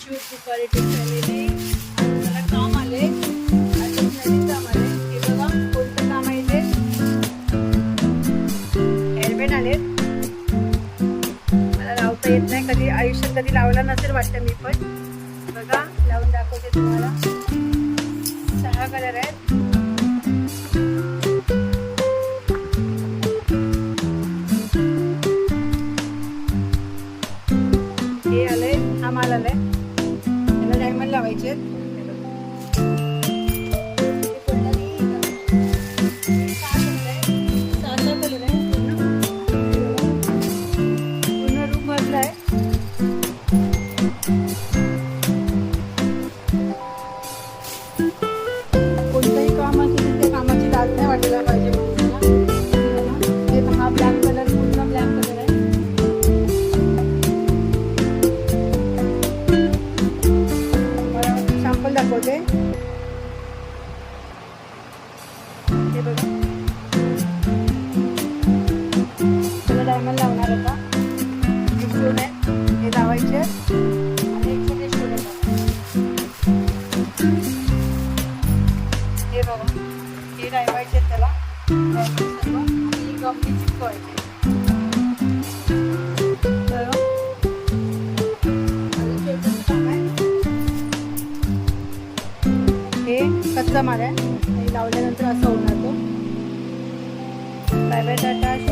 Shoes दुपारी family आज मला काम आले. काम आले हे बघा कोणतं काम आहे ते. हेल्मेट आलेत. मला लावता येत नाही कधी आयुष्यात कधी लावला नसेल वाटतं मी पण. बघा लावून दाखवते तुम्हाला. सहा कलर आहेत. हे आलंय हा माल आलाय. त्याला डायमंड लावायचे पूर्ण रूम भरलाय कोणतंही काम असेल त्या कामाची दाद नाही वाटायला पण दाखवते. हे बघा. त्याला डायमंड लावणार होता एक आहे हे लावायचे. आणि एक हे बघा. हे त्याला. Diamond चिपकवायचे कच्चा माल आहे. लावल्यानंतर असं होणार तो. Private bye